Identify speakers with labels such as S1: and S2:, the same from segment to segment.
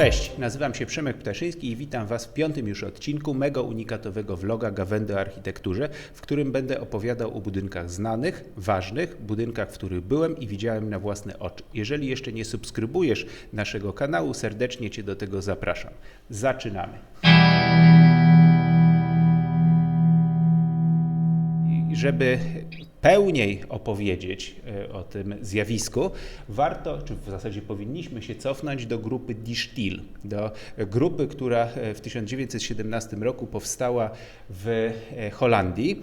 S1: Cześć, nazywam się Przemek Ptaszyński i witam Was w piątym już odcinku mega unikatowego vloga Gawędy o architekturze, w którym będę opowiadał o budynkach znanych, ważnych, budynkach, w których byłem i widziałem na własne oczy. Jeżeli jeszcze nie subskrybujesz naszego kanału, serdecznie Cię do tego zapraszam. Zaczynamy. Żeby pełniej opowiedzieć e, o tym zjawisku, warto, czy w zasadzie powinniśmy się cofnąć do grupy Die Stil, do grupy, która e, w 1917 roku powstała w e, Holandii.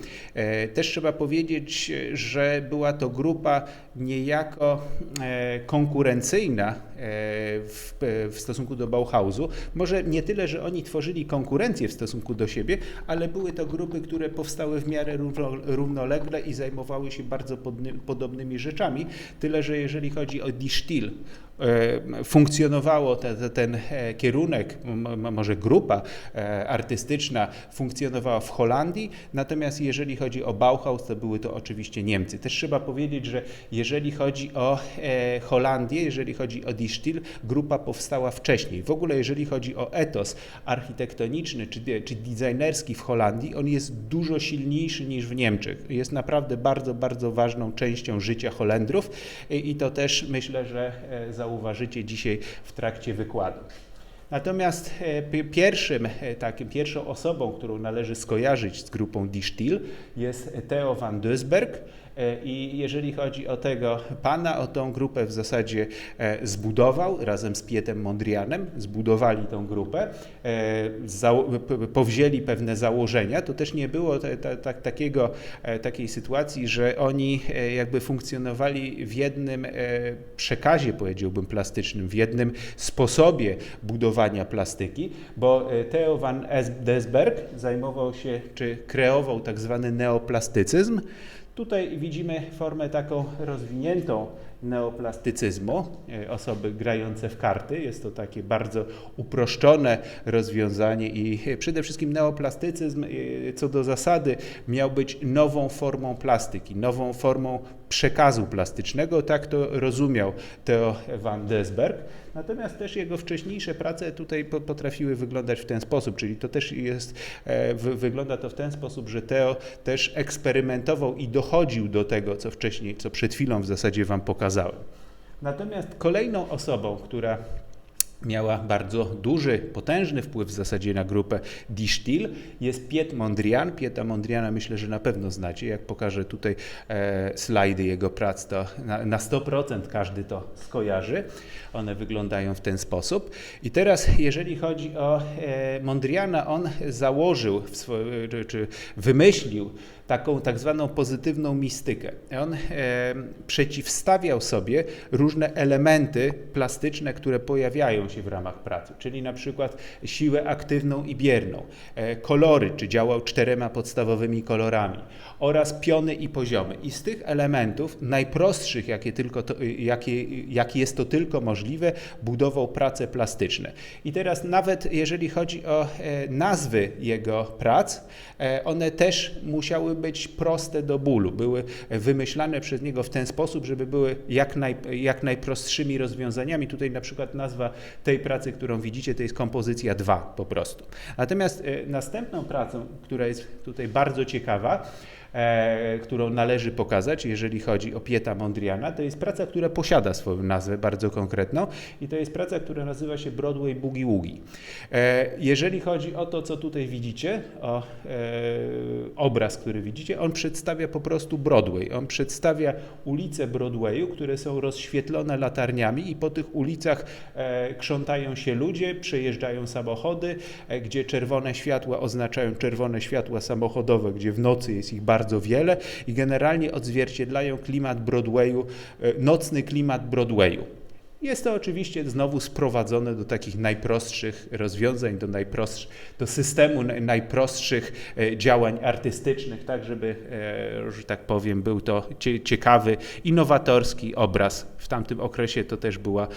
S1: Też trzeba powiedzieć, że była to grupa niejako konkurencyjna w, w stosunku do Bauhausu. Może nie tyle, że oni tworzyli konkurencję w stosunku do siebie, ale były to grupy, które powstały w miarę równo, równolegle i zajmowały się bardzo podny, podobnymi rzeczami. Tyle, że jeżeli chodzi o Die Stil, e, funkcjonowało te, te, ten e, kierunek, może grupa e, artystyczna funkcjonowała w Holandii, natomiast jeżeli chodzi o Bauhaus, to były to oczywiście Niemcy. Też trzeba powiedzieć, że jeżeli chodzi o e, Holandię, jeżeli chodzi o Die Stil, grupa powstała wcześniej. W ogóle jeżeli chodzi o etos architektoniczny czy, czy designerski w Holandii, on jest dużo silniejszy niż w Niemczech. Jest naprawdę bardzo, bardzo ważną częścią życia Holendrów i, i to też myślę, że e, zauważycie dzisiaj w trakcie wykładu. Natomiast e, pi- pierwszym, e, takim, pierwszą osobą, którą należy skojarzyć z grupą Die Stil jest Theo van Dusberg. E, I jeżeli chodzi o tego pana, o tą grupę w zasadzie e, zbudował razem z Pietem Mondrianem, zbudowali tą grupę, e, powzięli pewne założenia. To też nie było tak- takiego, takiej sytuacji, że oni jakby funkcjonowali w jednym przekazie, powiedziałbym, plastycznym, w jednym sposobie budowania plastyki, bo Theo van Es- Desberg zajmował się, czy kreował tak zwany neoplastycyzm. Tutaj widzimy formę taką rozwiniętą neoplastycyzmu, e, osoby grające w karty. Jest to takie bardzo uproszczone rozwiązanie i przede wszystkim neoplastycyzm e, co do zasady miał być nową formą plastyki, nową formą przekazu plastycznego. Tak to rozumiał Theo van Desberg. Natomiast też jego wcześniejsze prace tutaj po- potrafiły wyglądać w ten sposób, czyli to też jest, e, wy- wygląda to w ten sposób, że Theo też eksperymentował i dochodził do tego, co wcześniej, co przed chwilą w zasadzie Wam pokazałem. Natomiast kolejną osobą, która miała bardzo duży, potężny wpływ w zasadzie na grupę Die jest Piet Mondrian. Pieta Mondriana myślę, że na pewno znacie. Jak pokażę tutaj e, slajdy jego prac, to na, na 100% każdy to skojarzy. One wyglądają w ten sposób. I teraz, jeżeli chodzi o e, Mondriana, on założył, czy wymyślił taką tak zwaną pozytywną mistykę. On e, przeciwstawiał sobie różne elementy plastyczne, które pojawiają się w ramach pracy, czyli na przykład siłę aktywną i bierną, e, kolory, czy działał czterema podstawowymi kolorami oraz piony i poziomy. I z tych elementów, najprostszych, jakie, tylko to, jakie, jakie jest to tylko możliwe, budował prace plastyczne. I teraz nawet jeżeli chodzi o e, nazwy jego prac, one też musiały być proste do bólu. Były wymyślane przez niego w ten sposób, żeby były jak, naj, jak najprostszymi rozwiązaniami. Tutaj na przykład nazwa tej pracy, którą widzicie, to jest kompozycja 2 po prostu. Natomiast e, następną pracą, która jest tutaj bardzo ciekawa, e, którą należy pokazać, jeżeli chodzi o Pieta Mondriana, to jest praca, która posiada swoją nazwę bardzo konkretną i to jest praca, która nazywa się Broadway Boogie Woogie. E, jeżeli chodzi o to, co tutaj widzicie, o e, obraz, który widzicie, on przedstawia po prostu Broadway. On przedstawia ulice Broadwayu, które są rozświetlone latarniami i po tych ulicach e, krzątają się ludzie, przejeżdżają samochody, e, gdzie czerwone światła oznaczają czerwone światła samochodowe, gdzie w nocy jest ich bardzo wiele i generalnie odzwierciedlają klimat Broadwayu, e, nocny klimat Broadwayu. Jest to oczywiście znowu sprowadzone do takich najprostszych rozwiązań, do, najprostsz, do systemu naj- najprostszych e, działań artystycznych, tak żeby, e, że tak powiem, był to cie, ciekawy, innowatorski obraz. W tamtym okresie to też była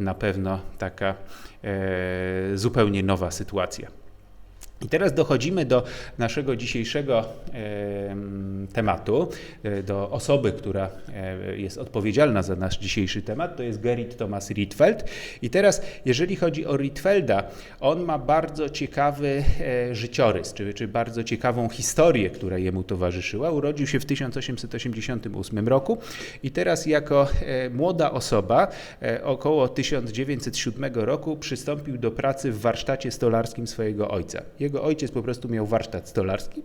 S1: na pewno taka zupełnie nowa sytuacja. I teraz dochodzimy do naszego dzisiejszego tematu, e, do osoby, która e, jest odpowiedzialna za nasz dzisiejszy temat, to jest Gerrit Thomas Rietveld. I teraz, jeżeli chodzi o Rietvelda, on ma bardzo ciekawy e, życiorys, czy, czy bardzo ciekawą historię, która jemu towarzyszyła. Urodził się w 1888 roku i teraz jako młoda osoba, około 1907 roku, przystąpił do pracy w warsztacie stolarskim swojego ojca. Jego ojciec po prostu miał warsztat stolarski,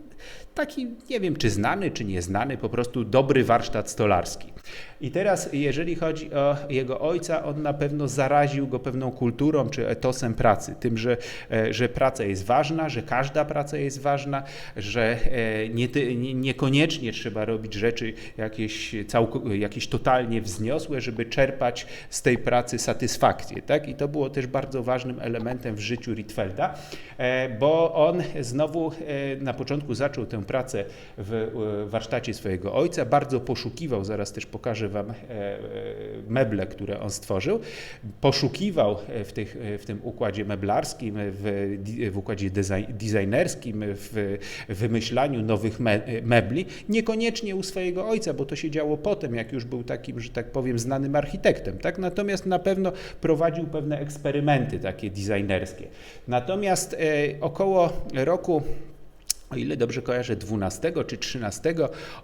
S1: taki nie wiem czy znany, czy nieznany, po prostu dobry warsztat stolarski. I teraz, jeżeli chodzi o jego ojca, on na pewno zaraził go pewną kulturą czy etosem pracy, tym, że, e, że praca jest ważna, że każda praca jest ważna, że e, nie, niekoniecznie trzeba robić rzeczy jakieś, całko, jakieś totalnie wzniosłe, żeby czerpać z tej pracy satysfakcję. Tak? I to było też bardzo ważnym elementem w życiu Ritfelda, e, bo on znowu na początku zaczął tę pracę w warsztacie swojego ojca, bardzo poszukiwał, zaraz też pokażę Wam e, e, meble, które on stworzył. Poszukiwał w, tych, w tym układzie meblarskim, w, w układzie designerskim, w wymyślaniu nowych me, mebli, niekoniecznie u swojego ojca, bo to się działo potem, jak już był takim, że tak powiem, znanym architektem. Tak? Natomiast na pewno prowadził pewne eksperymenty takie designerskie. Natomiast e, około roku o ile dobrze kojarzę, 12 czy 13,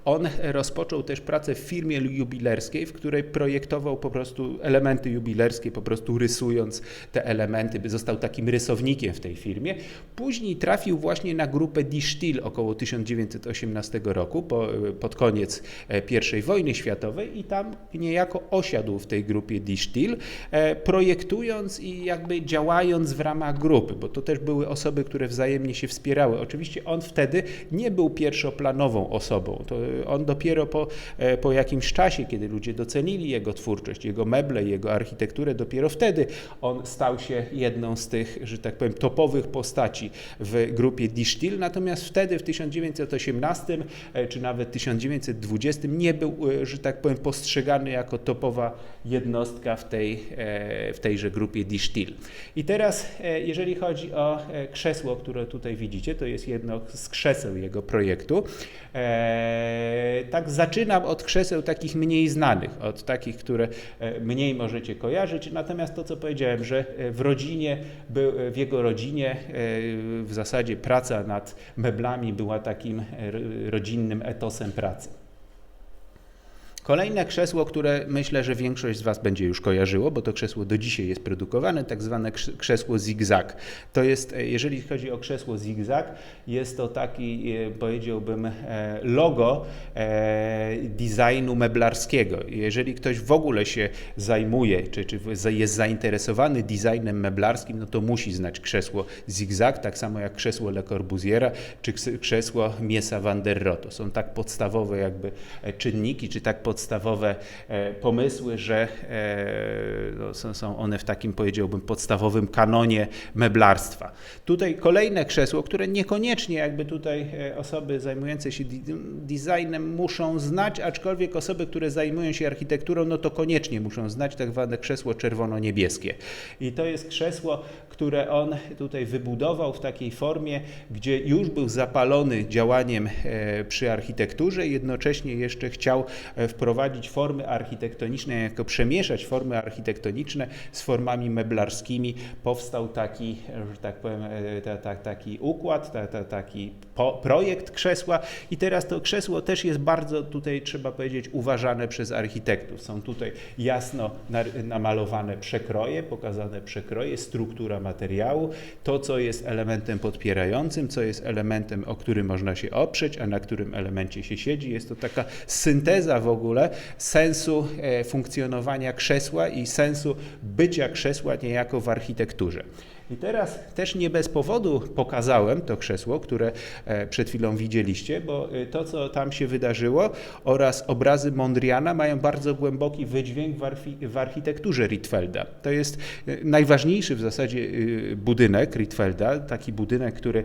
S1: on rozpoczął też pracę w firmie jubilerskiej, w której projektował po prostu elementy jubilerskie, po prostu rysując te elementy, by został takim rysownikiem w tej firmie. Później trafił właśnie na grupę Die Stil około 1918 roku, po, pod koniec e, I wojny światowej i tam niejako osiadł w tej grupie Die Stil, e, projektując i jakby działając w ramach grupy, bo to też były osoby, które wzajemnie się wspierały. Oczywiście on w wtedy nie był pierwszoplanową osobą. To on dopiero po, e, po jakimś czasie, kiedy ludzie docenili jego twórczość, jego meble, jego architekturę, dopiero wtedy on stał się jedną z tych, że tak powiem, topowych postaci w grupie Disztil. Natomiast wtedy, w 1918 e, czy nawet 1920 nie był, e, że tak powiem, postrzegany jako topowa jednostka w, tej, w tejże grupie Disztil. I teraz, jeżeli chodzi o krzesło, które tutaj widzicie, to jest jedno z z krzeseł jego projektu. E, tak zaczynam od krzeseł takich mniej znanych, od takich, które e, mniej możecie kojarzyć. Natomiast to, co powiedziałem, że e, w rodzinie, w jego rodzinie w zasadzie praca nad meblami była takim rodzinnym etosem pracy. Kolejne krzesło, które myślę, że większość z Was będzie już kojarzyło, bo to krzesło do dzisiaj jest produkowane, tak zwane krzesło zigzag. To jest, e, jeżeli chodzi o krzesło zigzag, jest to taki, e, powiedziałbym, e, logo designu meblarskiego. Jeżeli ktoś w ogóle się zajmuje, czy, czy jest zainteresowany designem meblarskim, no to musi znać krzesło zigzag, tak samo jak krzesło Le Corbusiera, czy krzesło Miesa van der Rohe. To są tak podstawowe jakby czynniki, czy tak podstawowe podstawowe e, pomysły, że e, no, są one w takim, powiedziałbym, podstawowym kanonie meblarstwa. Tutaj kolejne krzesło, które niekoniecznie jakby tutaj e, osoby zajmujące się designem muszą znać, aczkolwiek osoby, które zajmują się architekturą, no to koniecznie muszą znać tak zwane krzesło czerwono-niebieskie. I to jest krzesło, które on tutaj wybudował w takiej formie, gdzie już był zapalony działaniem przy architekturze, jednocześnie jeszcze chciał wprowadzić wprowadzić formy architektoniczne, jako przemieszać formy architektoniczne z formami meblarskimi, powstał taki, że tak powiem, e, taki układ, taki projekt krzesła i teraz to krzesło też jest bardzo tutaj, trzeba powiedzieć, uważane przez architektów. Są tutaj jasno namalowane przekroje, pokazane przekroje, struktura materiału, to co jest elementem podpierającym, co jest elementem, o którym można się oprzeć, a na którym elemencie się siedzi. Jest to taka synteza w ogóle ogóle sensu e, funkcjonowania krzesła i sensu bycia krzesła niejako w architekturze. I teraz też nie bez powodu pokazałem to krzesło, które e, przed chwilą widzieliście, bo e, to, co tam się wydarzyło oraz obrazy Mondriana mają bardzo głęboki wydźwięk w architekturze Rietvelda. To jest e, najważniejszy w zasadzie budynek Rietvelda, taki budynek, który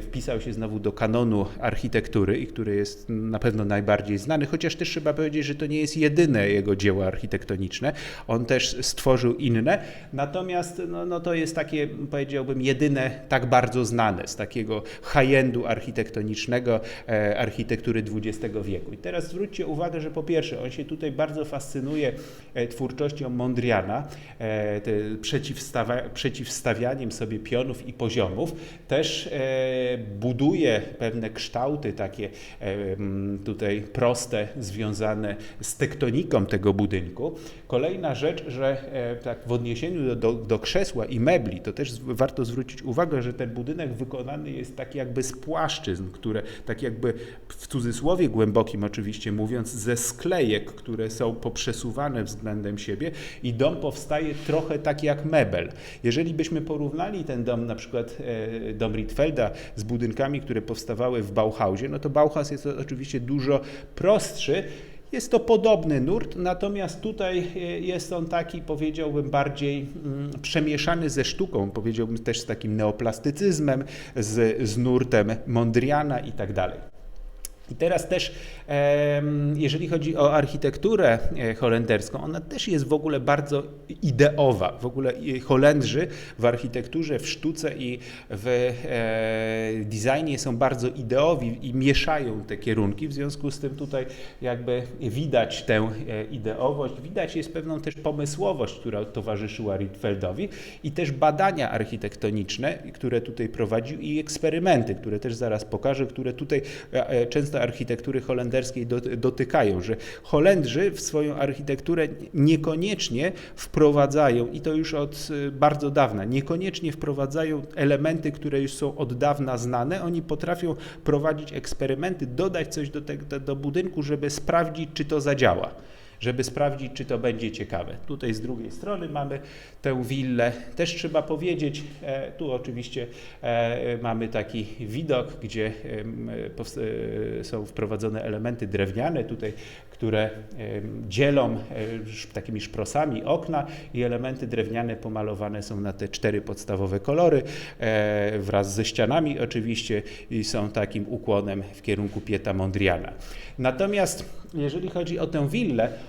S1: wpisał się znowu do kanonu architektury i który jest na pewno najbardziej znany, chociaż też trzeba powiedzieć, że to nie jest jedyne jego dzieło architektoniczne. On też stworzył inne, natomiast no, no to jest taki takie, powiedziałbym, jedyne tak bardzo znane z takiego high-endu architektonicznego e, architektury XX wieku. I teraz zwróćcie uwagę, że po pierwsze, on się tutaj bardzo fascynuje e, twórczością Mondriana, e, przeciwstawia, przeciwstawianiem sobie pionów i poziomów. Też buduje pewne kształty takie tutaj proste, związane z tektoniką tego budynku. Kolejna rzecz, że tak w odniesieniu do, do, do krzesła i mebli, to też warto zwrócić uwagę, że ten budynek wykonany jest tak jakby z płaszczyzn, które tak jakby w cudzysłowie głębokim oczywiście mówiąc, ze sklejek, które są poprzesuwane względem siebie i dom powstaje trochę tak jak mebel. Jeżeli byśmy porównali ten dom, na przykład e, dom Rietfelda z budynkami, które powstawały w Bauhausie, no to Bauhaus jest oczywiście dużo prostszy, jest to podobny nurt, natomiast tutaj e, jest on taki, powiedziałbym, bardziej mm, przemieszany ze sztuką, powiedziałbym też z takim neoplastycyzmem, z, z nurtem Mondriana i tak dalej. I teraz też, jeżeli chodzi o architekturę e, holenderską, ona też jest w ogóle bardzo ideowa. W ogóle Holendrzy w architekturze, w sztuce i w e, designie są bardzo ideowi i mieszają te kierunki. W związku z tym tutaj jakby widać tę e, ideowość, widać jest pewną też pomysłowość, która towarzyszyła Rietveldowi i też badania architektoniczne, które tutaj prowadził i eksperymenty, które też zaraz pokażę, które tutaj często architektury holenderskiej dotykają, że Holendrzy w swoją architekturę niekoniecznie wprowadzają, i to już od y, bardzo dawna, niekoniecznie wprowadzają elementy, które już są od dawna znane. Oni potrafią prowadzić eksperymenty, dodać coś do, te, do budynku, żeby sprawdzić, czy to zadziała żeby sprawdzić, czy to będzie ciekawe. Tutaj z drugiej strony mamy tę willę. Też trzeba powiedzieć, e, tu oczywiście e, mamy taki widok, gdzie e, są wprowadzone elementy drewniane, tutaj, które dzielą takimi szprosami okna i elementy drewniane pomalowane są na te cztery podstawowe kolory wraz ze ścianami oczywiście i są takim ukłonem w kierunku Pieta Mondriana. Natomiast jeżeli chodzi o tę willę,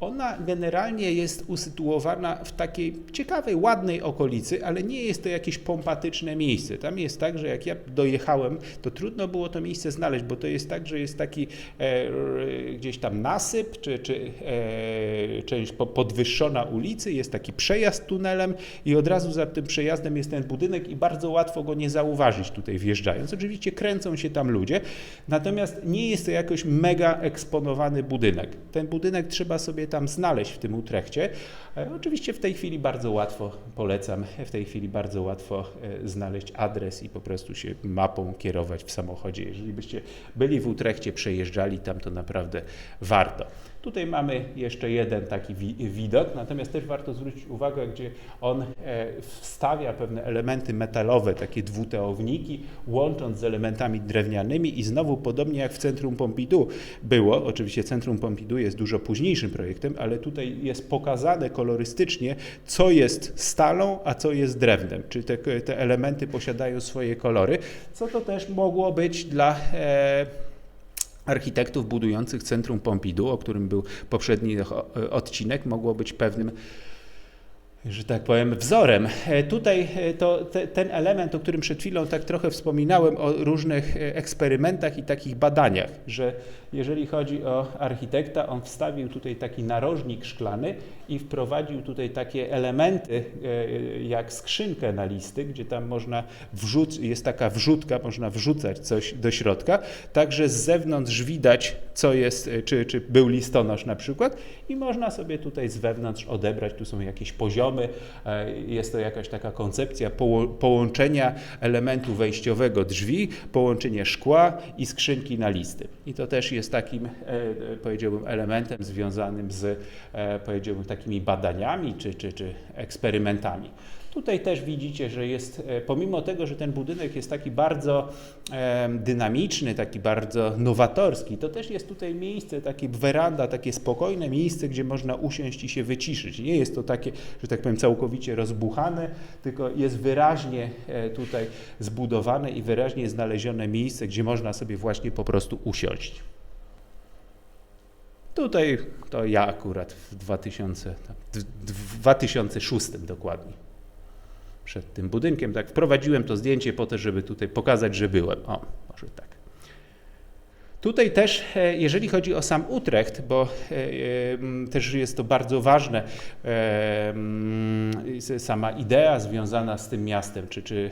S1: ona generalnie jest usytuowana w takiej ciekawej, ładnej okolicy, ale nie jest to jakieś pompatyczne miejsce. Tam jest tak, że jak ja dojechałem, to trudno było to miejsce znaleźć, bo to jest tak, że jest taki e, gdzieś tam nasyp, czy, czy e, część podwyższona ulicy, jest taki przejazd tunelem i od razu za tym przejazdem jest ten budynek i bardzo łatwo go nie zauważyć tutaj wjeżdżając. Oczywiście kręcą się tam ludzie, natomiast nie jest to jakoś mega eksponowany budynek. Ten budynek trzeba sobie tam znaleźć w tym Utrechcie. E, oczywiście w tej chwili bardzo łatwo, polecam, w tej chwili bardzo łatwo e, znaleźć adres i po prostu się mapą kierować w samochodzie. Jeżeli byście byli w Utrechcie, przejeżdżali tam, to naprawdę warto. Tutaj mamy jeszcze jeden taki widok, natomiast też warto zwrócić uwagę, gdzie on e, wstawia pewne elementy metalowe, takie dwuteowniki, łącząc z elementami drewnianymi i znowu podobnie jak w Centrum Pompidou było, oczywiście Centrum Pompidou jest dużo późniejszym projektem, ale tutaj jest pokazane kolorystycznie, co jest stalą, a co jest drewnem, czy te, te elementy posiadają swoje kolory, co to też mogło być dla e, architektów budujących Centrum Pompidou, o którym był poprzedni odcinek, mogło być pewnym że tak powiem, wzorem. E, tutaj e, to, te, ten element, o którym przed chwilą tak trochę wspominałem, o różnych e, eksperymentach i takich badaniach, że jeżeli chodzi o architekta, on wstawił tutaj taki narożnik szklany i wprowadził tutaj takie elementy jak skrzynkę na listy, gdzie tam można wrzucić, jest taka wrzutka, można wrzucać coś do środka, także z zewnątrz widać, co jest, czy, czy był listonosz na przykład i można sobie tutaj z wewnątrz odebrać, tu są jakieś poziomy, E, jest to jakaś taka koncepcja połączenia elementu wejściowego drzwi, połączenia szkła i skrzynki na listy. I to też jest takim, e, powiedziałbym, elementem związanym z, e, powiedziałbym, takimi badaniami czy, czy, czy eksperymentami. Tutaj też widzicie, że jest, e, pomimo tego, że ten budynek jest taki bardzo dynamiczny, taki bardzo nowatorski, to też jest tutaj miejsce, takie weranda, takie spokojne miejsce, gdzie można usiąść i się wyciszyć. Nie jest to takie, że tak powiem, całkowicie rozbuchane, tylko jest wyraźnie e, tutaj zbudowane i wyraźnie znalezione miejsce, gdzie można sobie właśnie po prostu usiąść. Tutaj to ja akurat w 2000, w 2006 dokładnie. Przed tym budynkiem. Tak, wprowadziłem to zdjęcie po to, żeby tutaj pokazać, że byłem. O, może tak. Tutaj też, e, jeżeli chodzi o sam Utrecht, bo e, e, też jest to bardzo ważne, sama idea związana z tym miastem, czy, czy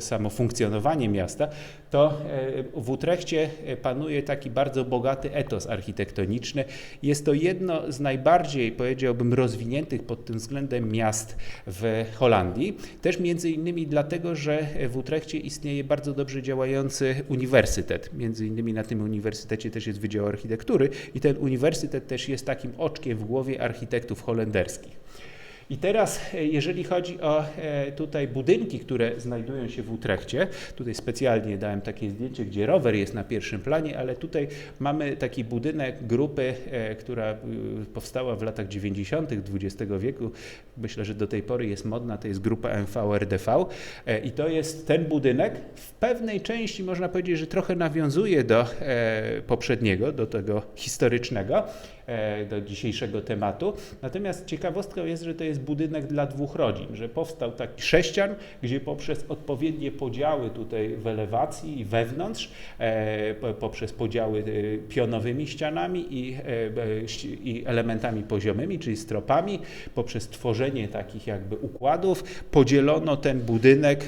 S1: samo funkcjonowanie miasta, to w Utrechcie panuje taki bardzo bogaty etos architektoniczny. Jest to jedno z najbardziej, powiedziałbym, rozwiniętych pod tym względem miast w Holandii. Też między innymi dlatego, że w Utrechcie istnieje bardzo dobrze działający uniwersytet. Między innymi na tym uniwersytecie też jest Wydział Architektury i ten uniwersytet też jest takim oczkiem w głowie architektów holenderskich. I teraz, e, jeżeli chodzi o e, tutaj budynki, które znajdują się w Utrechcie, tutaj specjalnie dałem takie zdjęcie, gdzie rower jest na pierwszym planie, ale tutaj mamy taki budynek grupy, e, która y, powstała w latach 90. XX wieku. Myślę, że do tej pory jest modna, to jest grupa MVRDV i to jest ten budynek. W pewnej części można powiedzieć, że trochę nawiązuje do poprzedniego, do tego historycznego, do dzisiejszego tematu. Natomiast ciekawostką jest, że to jest budynek dla dwóch rodzin, że powstał taki sześcian, gdzie poprzez odpowiednie podziały tutaj w elewacji i wewnątrz, e, po- poprzez podziały e, pionowymi ścianami i, e, e, elementami poziomymi, czyli stropami, poprzez tworzenie takich jakby układów, podzielono ten budynek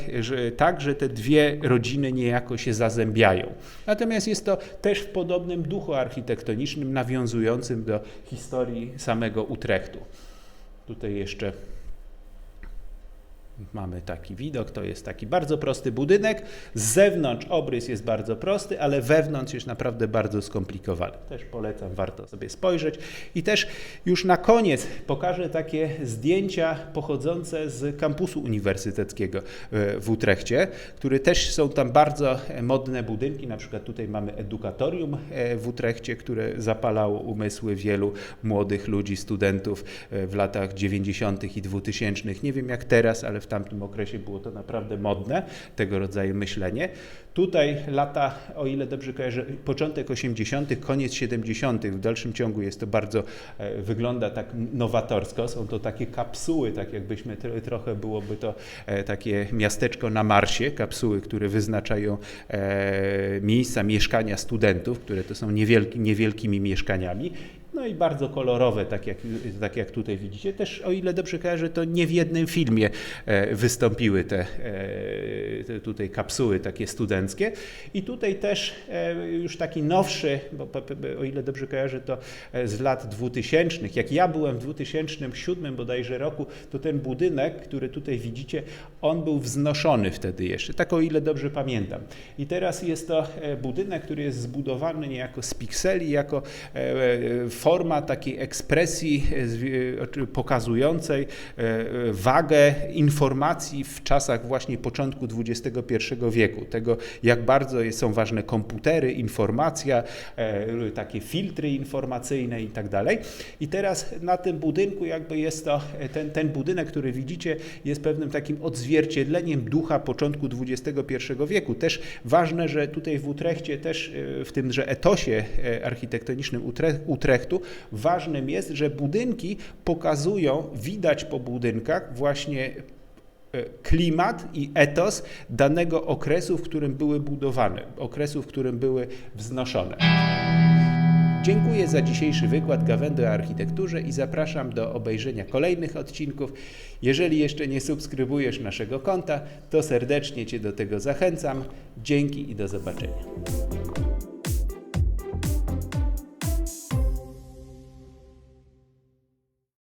S1: tak, że te dwie rodziny niejako się zazębiają. Natomiast jest to też w podobnym duchu architektonicznym, nawiązującym do historii samego Utrechtu. Tutaj jeszcze mamy taki widok, to jest taki bardzo prosty budynek. Z zewnątrz obrys jest bardzo prosty, ale wewnątrz jest naprawdę bardzo skomplikowany. Też polecam, warto sobie spojrzeć. I też już na koniec pokażę takie zdjęcia pochodzące z kampusu uniwersyteckiego e, w Utrechcie, które też są tam bardzo modne budynki. Na przykład tutaj mamy edukatorium e, w Utrechcie, które zapalało umysły wielu młodych ludzi, studentów e, w latach 90. i 2000. Nie wiem jak teraz, ale w tamtym okresie było to naprawdę modne, tego rodzaju myślenie. Tutaj lata, o ile dobrze kojarzę, początek 80., koniec 70., w dalszym ciągu jest to bardzo, e, wygląda tak nowatorsko. Są to takie kapsuły, tak jakbyśmy tro- trochę byłoby to e, takie miasteczko na Marsie, kapsuły, które wyznaczają e, miejsca mieszkania studentów, które to są niewielki, niewielkimi mieszkaniami. No i bardzo kolorowe, tak jak, tak jak tutaj widzicie. Też, o ile dobrze kojarzę, to nie w jednym filmie e, wystąpiły te, e, te tutaj kapsuły takie studenckie. I tutaj też e, już taki nowszy, bo o ile dobrze kojarzę, to z lat 2000. Jak ja byłem w 2007 bodajże roku, to ten budynek, który tutaj widzicie, on był wznoszony wtedy jeszcze, tak o ile dobrze pamiętam. I teraz jest to budynek, który jest zbudowany niejako z pikseli, jako forma takiej ekspresji e, e, pokazującej e, wagę informacji w czasach właśnie początku XXI wieku. Tego, jak bardzo są ważne komputery, informacja, takie filtry informacyjne i tak dalej. I teraz na tym budynku jakby jest to, ten, ten budynek, który widzicie, jest pewnym takim odzwierciedleniem ducha początku XXI wieku. Też ważne, że tutaj w Utrechcie, też w tymże etosie architektonicznym Utre- Utrechtu, ważnym jest, że budynki pokazują, widać po budynkach właśnie e, klimat i etos danego okresu, w którym były budowane, okresu, w którym były wznoszone. Dziękuję za dzisiejszy wykład Gawędy o architekturze i zapraszam do obejrzenia kolejnych odcinków. Jeżeli jeszcze nie subskrybujesz naszego konta, to serdecznie Cię do tego zachęcam. Dzięki i do zobaczenia.